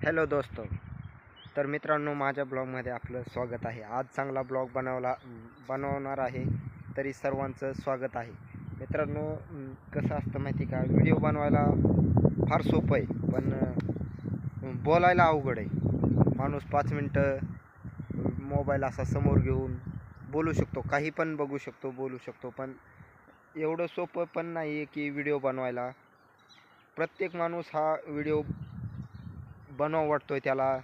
Hello दोस्तो. तर मित्रांनो माझ्या ब्लॉगमध्ये आपलं स्वागत आहे. आज चांगला ब्लॉग बनवला बनवणार आहे तरी सर्वांचं स्वागत आहे. मित्रांनो कसं असतं माहिती का? व्हिडिओ बनवायला फार सोपं आहे पण बोलायला अवघड आहे. माणूस पाच मिनटं मोबाईल असा समोर घेऊन बोलू शकतो. काही पण बघू शकतो बोलू शकतो पण एवढं सोपं पण नाही आहे की व्हिडिओ बनवायला. प्रत्येक माणूस हा व्हिडिओ बनवावं वाटतो आहे त्याला.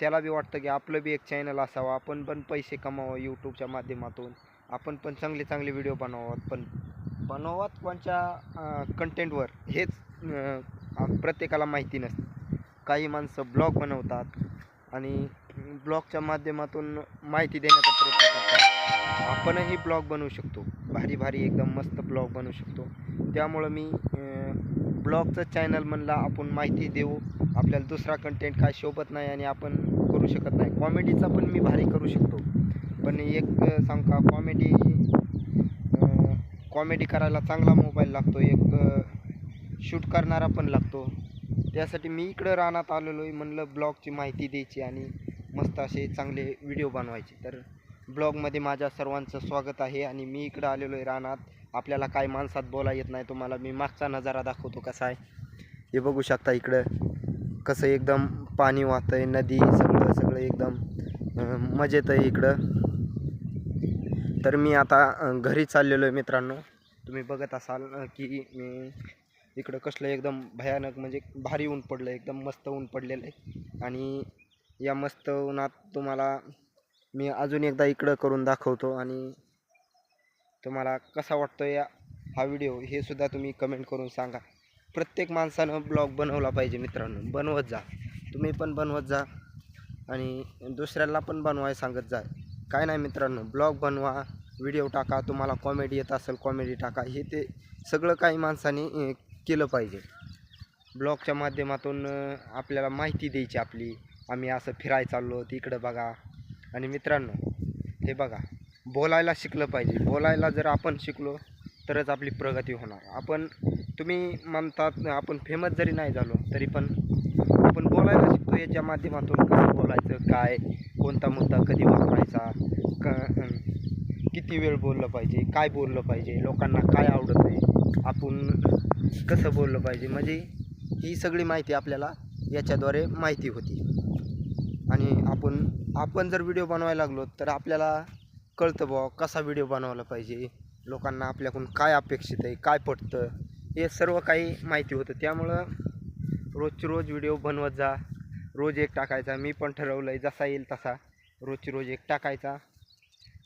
त्याला बी वाटतं की आपलं बी एक चॅनल असावं. आपण पण पैसे कमावं यूट्यूबच्या माध्यमातून. आपण पण चांगले चांगले व्हिडिओ बनवावात पण बनवावं कोणच्या कंटेंटवर हेच प्रत्येकाला माहिती नसतं. काही माणसं ब्लॉग बनवतात आणि ब्लॉगच्या माध्यमातून माहिती देण्याचा प्रयत्न करतात. आपणही ब्लॉग बनवू शकतो. भारी भारी एकदम मस्त ब्लॉग बनवू शकतो. त्यामुळं मी ब्लॉगचं चॅनल म्हणला आपण माहिती देऊ. आपल्याला दुसरा कंटेंट काय शोभत नाही आणि आपण करू शकत नाही. कॉमेडीचा पण मी भारी करू शकतो. पण एक सांग का कॉमेडी कॉमेडी करायला चांगला मोबाईल लागतो. एक शूट करणारा पण लागतो. त्यासाठी मी इकडं रानात आलेलो आहे म्हणलं ब्लॉगची माहिती द्यायची आणि मस्त असे चांगले व्हिडिओ बनवायचे. तर ब्लॉगमध्ये माझ्या सर्वांचं स्वागत आहे आणि मी इकडं आलेलो आहे रानात. आपल्याला काय माणसात बोला येत नाही तुम्हाला मी मागचा नजारा दाखवतो कसा आहे. हे बघू शकता इकडं कसं एकदम पाणी वाहतं आहे नदी सगळं सगळं एकदम मजेत आहे इकडं. तर मी आता घरी चाललेलो आहे मित्रांनो. तुम्ही बघत असाल की मी इकडं कसलं एकदम भयानक म्हणजे भारी ऊन पडलं एकदम मस्त ऊन पडलेलं आहे. आणि या मस्त उन्हात तुम्हाला मी अजून एकदा इकडं करून दाखवतो आणि तुम्हाला कसा वाटतो या हा व्हिडिओ हे सुद्धा तुम्ही कमेंट करून सांगा. प्रत्येक माणसानं ब्लॉग बनवला पाहिजे मित्रांनो. बनवत जा. तुम्ही पण बनवत जा आणि दुसऱ्याला पण बनवाय सांगत जा. काय नाही मित्रांनो ब्लॉग बनवा व्हिडिओ टाका तुम्हाला कॉमेडी येत असेल कॉमेडी टाका. हे ते सगळं काही माणसाने केलं पाहिजे. ब्लॉगच्या माध्यमातून आपल्याला माहिती द्यायची आपली. आम्ही असं फिरायला चाललो तिकडं बघा. आणि मित्रांनो हे बघा बोलायला शिकलं पाहिजे. बोलायला जर आपण शिकलो तरच आपली प्रगती होणार. आपण तुम्ही म्हणतात आपण फेमस जरी नाही झालो तरी पण आपण बोलायला शिकतो याच्या माध्यमातून कसं बोलायचं काय कोणता मुद्दा कधी वापरायचा क किती वेळ बोललं पाहिजे काय बोललं पाहिजे लोकांना काय आवडत नाही आपण कसं बोललं पाहिजे म्हणजे ही सगळी माहिती आपल्याला याच्याद्वारे माहिती होती. आणि आपण आपण जर व्हिडिओ बनवायला लागलो तर आपल्याला कळतं बुवा कसा व्हिडिओ बनवला पाहिजे. लोकांना आपल्याकडून काय अपेक्षित आहे काय पटतं हे सर्व काही माहिती होतं. त्यामुळं रोजची रोज व्हिडिओ बनवत जा. रोज एक टाकायचा मी पण ठरवलं आहे जसा येईल तसा रोजची रोज एक टाकायचा.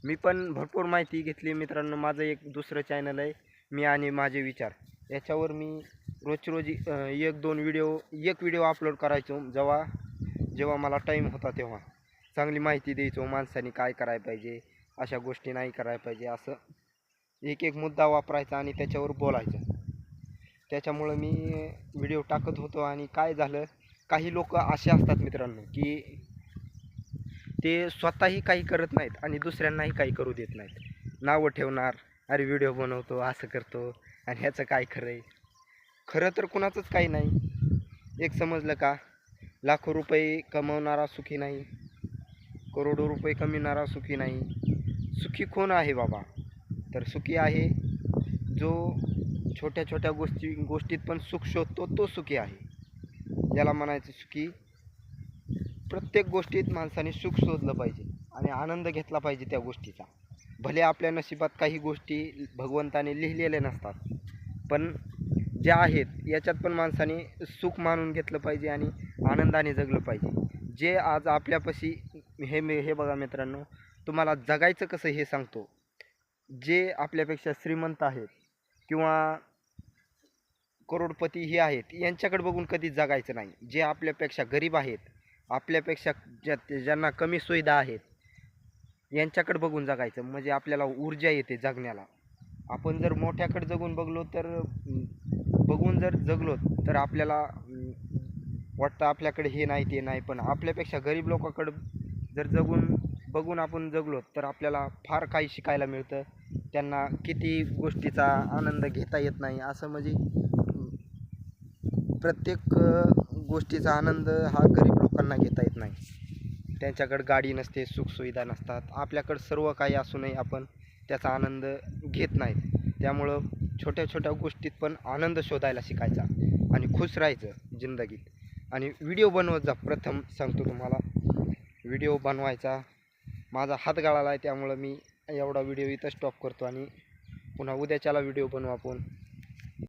मी पण भरपूर माहिती घेतली मित्रांनो. माझं एक दुसरं चॅनल आहे मी आणि माझे विचार. याच्यावर मी रोजची रोज एक दोन व्हिडिओ एक व्हिडिओ अपलोड करायचो. जेव्हा जेव्हा मला टाईम होता तेव्हा. चांगली माहिती द्यायचो माणसाने काय करायला पाहिजे अशा गोष्टी नाही करायला पाहिजे असं. एक एक मुद्दा वापरायचा आणि त्याच्यावर बोलायचं. त्याच्यामुळं मी व्हिडिओ टाकत होतो आणि काय झालं काही लोक असे असतात मित्रांनो की ते स्वतःही काही करत नाहीत आणि दुसऱ्यांनाही काही करू देत नाहीत. नावं ठेवणार अरे व्हिडिओ बनवतो असं करतो आणि ह्याचं काय खरं आहे खरं तर कुणाचंच काही नाही. एक समजलं का? लाखो रुपये कमवणारा सुखी नाही. करोडो रुपये कमविणारा सुखी नाही. सुखी कोण आहे बाबा? तर सुखी आहे जो छोट्या छोट्या गोष्टी गोष्टीत पण सुख शोधतो तो सुखी आहे. याला म्हणायचं सुखी. प्रत्येक गोष्टीत माणसाने सुख शोधलं पाहिजे आणि आनंद घेतला पाहिजे त्या गोष्टीचा. भले आपल्या नशिबात काही गोष्टी भगवंताने लिहिलेल्या नसतात पण ज्या आहेत याच्यात पण माणसाने सुख मानून घेतलं पाहिजे आणि आनंदाने जगलं पाहिजे. जे आज आपल्यापाशी हे मी हे बघा मित्रांनो तुम्हाला जगायचं कसं हे सांगतो. जे आपल्यापेक्षा श्रीमंत आहेत किंवा करोडपती हे आहेत यांच्याकडे बघून कधी जगायचं नाही. जे आपल्यापेक्षा गरीब आहेत आपल्यापेक्षा ज्या ज्यांना कमी सुविधा आहेत यांच्याकडे बघून जगायचं. म्हणजे आपल्याला ऊर्जा येते जगण्याला. आपण जर मोठ्याकडे जगून बघलो तर बघून जर जगलो तर आपल्याला वाटतं आपल्याकडे हे नाही ते नाही. पण आपल्यापेक्षा गरीब लोकांकडं जर जगून बघून आपण जगलो तर आपल्याला फार काही शिकायला मिळतं. त्यांना किती गोष्टीचा आनंद घेता येत नाही. असं म्हणजे प्रत्येक गोष्टीचा आनंद हा गरीब लोकांना घेता येत नाही. त्यांच्याकडं गाडी नसते सुखसुविधा नसतात. आपल्याकडं सर्व काही असूनही आपण त्याचा आनंद घेत नाहीत. त्यामुळं छोट्या छोट्या गोष्टीत पण आनंद शोधायला शिकायचा आणि खुश राहायचं जिंदगीत. आणि व्हिडिओ बनवत जा प्रथम सांगतो तुम्हाला. व्हिडिओ बनवायचा. माझा हात गाळाला आहे त्यामुळं मी एवढा व्हिडिओ इथं स्टॉप करतो आणि पुन्हा उद्याच्याला व्हिडिओ बनवू आपण.